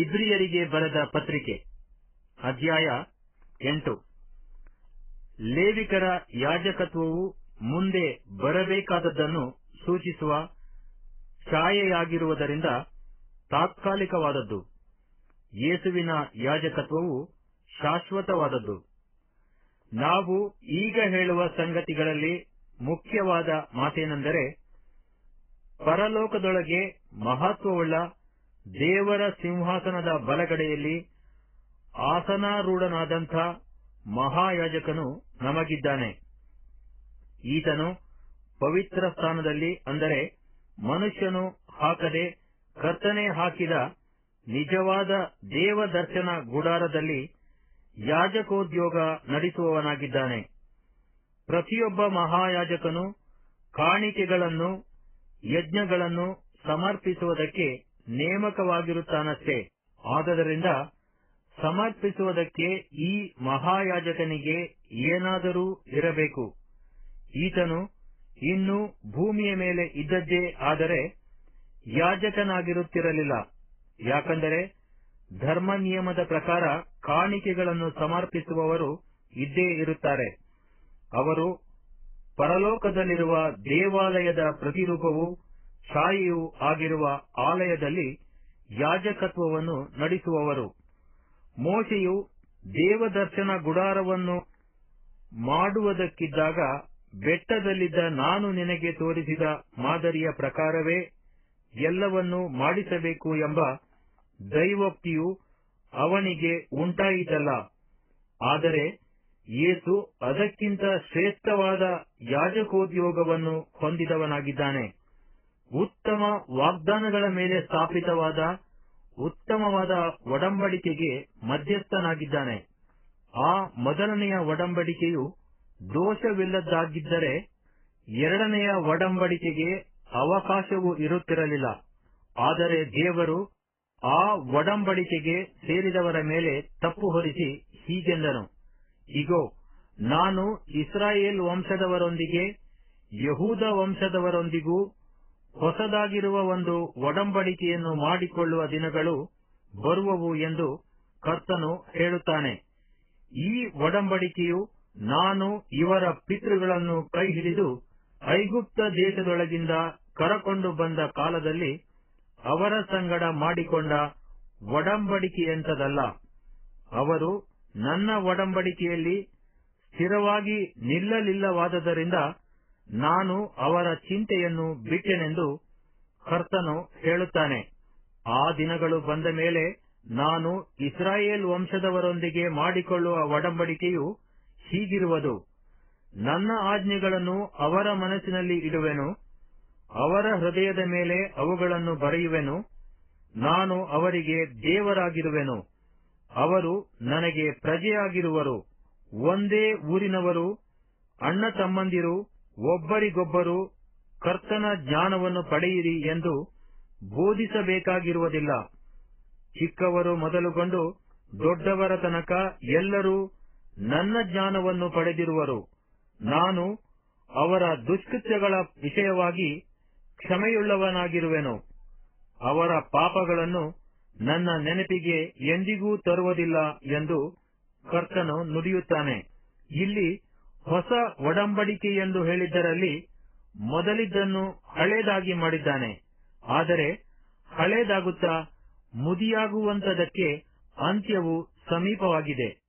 ಇಬ್ರಿಯರಿಗೆ ಬರೆದ ಪತ್ರಿಕೆ. ಅಧ್ಯಾಯ ಎಂಟು. ಲೇವಿಕರ ಯಾಜಕತ್ವವು ಮುಂದೆ ಬರಬೇಕಾದದ್ದನ್ನು ಸೂಚಿಸುವ ಛಾಯೆಯಾಗಿರುವುದರಿಂದ ತಾತ್ಕಾಲಿಕವಾದದ್ದು. ಯೇಸುವಿನ ಯಾಜಕತ್ವವು ಶಾಶ್ವತವಾದದ್ದು. ನಾವು ಈಗ ಹೇಳುವ ಸಂಗತಿಗಳಲ್ಲಿ ಮುಖ್ಯವಾದ ಮಾತೇನೆಂದರೆ, ಪರಲೋಕದೊಳಗೆ ಮಹತ್ವವುಳ್ಳ ದೇವರ ಸಿಂಹಾಸನದ ಬಲಗಡೆಯಲ್ಲಿ ಆಸನಾರೂಢನಾದಂಥ ಮಹಾಯಾಜಕನು ನಮಗಿದ್ದಾನೆ. ಈತನು ಪವಿತ್ರ ಸ್ಥಾನದಲ್ಲಿ ಅಂದರೆ ಮನುಷ್ಯನು ಹಾಕದೆ ಕರ್ತನೆ ಹಾಕಿದ ನಿಜವಾದ ದೇವದರ್ಶನ ಗುಡಾರದಲ್ಲಿ ಯಾಜಕೋದ್ಯೋಗ ನಡೆಸುವವನಾಗಿದ್ದಾನೆ. ಪ್ರತಿಯೊಬ್ಬ ಮಹಾಯಾಜಕನು ಕಾಣಿಕೆಗಳನ್ನು, ಯಜ್ಞಗಳನ್ನು ಸಮರ್ಪಿಸುವುದಕ್ಕೆ ನೇಮಕವಾಗಿರುತ್ತಾನಷ್ಟೇ. ಆದ್ದರಿಂದ ಸಮರ್ಪಿಸುವುದಕ್ಕೆ ಈ ಮಹಾಯಾಜಕನಿಗೆ ಏನಾದರೂ ಇರಬೇಕು. ಈತನು ಇನ್ನು ಭೂಮಿಯ ಮೇಲೆ ಇದ್ದದ್ದೇ ಆದರೆ ಯಾಜಕನಾಗಿರುತ್ತಿರಲಿಲ್ಲ. ಯಾಕಂದರೆ ಧರ್ಮ ನಿಯಮದ ಪ್ರಕಾರ ಕಾಣಿಕೆಗಳನ್ನು ಸಮರ್ಪಿಸುವವರು ಇದ್ದೇ ಇರುತ್ತಾರೆ. ಅವರು ಪರಲೋಕದಲ್ಲಿರುವ ದೇವಾಲಯದ ಪ್ರತಿರೂಪವೂ ಛಾಯೆಯೂ ಆಗಿರುವ ಆಲಯದಲ್ಲಿ ಯಾಜಕತ್ವವನ್ನು ನಡೆಸುವವರು. ಮೋಶೆಯು ದೇವದರ್ಶನ ಗುಡಾರವನ್ನು ಮಾಡುವುದಕ್ಕಿದ್ದಾಗ ಬೆಟ್ಟದಲ್ಲಿದ್ದ ನಾನು ನಿನಗೆ ತೋರಿಸಿದ ಮಾದರಿಯ ಪ್ರಕಾರವೇ ಎಲ್ಲವನ್ನೂ ಮಾಡಿಸಬೇಕು ಎಂಬ ದೈವೋಕ್ತಿಯು ಅವನಿಗೆ ಉಂಟಾಯಿತಲ್ಲ. ಆದರೆ ಯೇಸು ಅದಕ್ಕಿಂತ ಶ್ರೇಷ್ಠವಾದ ಯಾಜಕೋದ್ಯೋಗವನ್ನು ಹೊಂದಿದವನಾಗಿದ್ದಾನೆ. ಉತ್ತಮ ವಾಗ್ದಾನಗಳ ಮೇಲೆ ಸ್ಥಾಪಿತವಾದ ಉತ್ತಮವಾದ ಒಡಂಬಡಿಕೆಗೆ ಮಧ್ಯಸ್ಥನಾಗಿದ್ದಾನೆ. ಆ ಮೊದಲನೆಯ ಒಡಂಬಡಿಕೆಯು ದೋಷವಿಲ್ಲದ್ದಾಗಿದ್ದರೆ ಎರಡನೆಯ ಒಡಂಬಡಿಕೆಗೆ ಅವಕಾಶವೂ ಇರುತ್ತಿರಲಿಲ್ಲ. ಆದರೆ ದೇವರು ಆ ಒಡಂಬಡಿಕೆಗೆ ಸೇರಿದವರ ಮೇಲೆ ತಪ್ಪು ಹೊರಿಸಿ ಹೀಗೆಂದನು, ಇಗೋ, ನಾನು ಇಸ್ರಾಯೇಲ್ ವಂಶದವರೊಂದಿಗೆ, ಯಹೂದ ವಂಶದವರೊಂದಿಗೂ ಹೊಸದಾಗಿರುವ ಒಂದು ಒಡಂಬಡಿಕೆಯನ್ನು ಮಾಡಿಕೊಳ್ಳುವ ದಿನಗಳು ಬರುವವು ಎಂದು ಕರ್ತನು ಹೇಳುತ್ತಾನೆ. ಈ ಒಡಂಬಡಿಕೆಯು ನಾನು ಇವರ ಪಿತೃಗಳನ್ನು ಕೈ ಹಿಡಿದು ಐಗುಪ್ತ ದೇಶದೊಳಗಿಂದ ಕರಕೊಂಡು ಬಂದ ಕಾಲದಲ್ಲಿ ಅವರ ಸಂಗಡ ಮಾಡಿಕೊಂಡ ಒಡಂಬಡಿಕೆಯಂತದಲ್ಲ. ಅವರು ನನ್ನ ಒಡಂಬಡಿಕೆಯಲ್ಲಿ ಸ್ಥಿರವಾಗಿ ನಿಲ್ಲಲಿಲ್ಲವಾದದರಿಂದ ನಾನು ಅವರ ಚಿಂತೆಯನ್ನು ಬಿಟ್ಟೆನೆಂದು ಕರ್ತನು ಹೇಳುತ್ತಾನೆ. ಆ ದಿನಗಳು ಬಂದ ಮೇಲೆ ನಾನು ಇಸ್ರಾಯೇಲ್ ವಂಶದವರೊಂದಿಗೆ ಮಾಡಿಕೊಳ್ಳುವ ಒಡಂಬಡಿಕೆಯು ಹೀಗಿರುವುದು. ನನ್ನ ಆಜ್ಞೆಗಳನ್ನು ಅವರ ಮನಸ್ಸಿನಲ್ಲಿ ಇಡುವೆನು, ಅವರ ಹೃದಯದ ಮೇಲೆ ಅವುಗಳನ್ನು ಬರೆಯುವೆನು, ನಾನು ಅವರಿಗೆ ದೇವರಾಗಿರುವೆನು. ಅವರು ನನಗೆ ಪ್ರಜೆಯಾಗಿರುವರು, ಒಂದೇ ಊರಿನವರು ಅಣ್ಣ ತಮ್ಮಂದಿರು ಒಬ್ಬರಿಗೊಬ್ಬರು ಕರ್ತನ ಜ್ಞಾನವನ್ನು ಪಡೆಯಿರಿ ಎಂದು ಬೋಧಿಸಬೇಕಾಗಿರುವುದಿಲ್ಲ. ಚಿಕ್ಕವರು ಮೊದಲುಗೊಂಡು ದೊಡ್ಡವರ ತನಕ ಎಲ್ಲರೂ ನನ್ನ ಜ್ಞಾನವನ್ನು ಪಡೆದಿರುವರು. ನಾನು ಅವರ ದುಷ್ಕೃತ್ಯಗಳ ವಿಷಯವಾಗಿ ಕ್ಷಮೆಯುಳ್ಳವನಾಗಿರುವೆನು. ಅವರ ಪಾಪಗಳನ್ನು ನನ್ನ ನೆನಪಿಗೆ ಎಂದಿಗೂ ತರುವುದಿಲ್ಲ ಎಂದು ಕರ್ತನು ನುಡಿಯುತ್ತಾನೆ. ಇಲ್ಲಿ ಹೊಸ ಒಡಂಬಡಿಕೆ ಎಂದು ಹೇಳಿದ್ದರಲ್ಲಿ ಮೊದಲಿದ್ದನ್ನು ಹಳೇದಾಗಿ ಮಾಡಿದ್ದಾನೆ. ಆದರೆ ಹಳೇದಾಗುತ್ತಾ ಮುದಿಯಾಗುವಂತದಕ್ಕೆ ಅಂತ್ಯವು ಸಮೀಪವಾಗಿದೆ.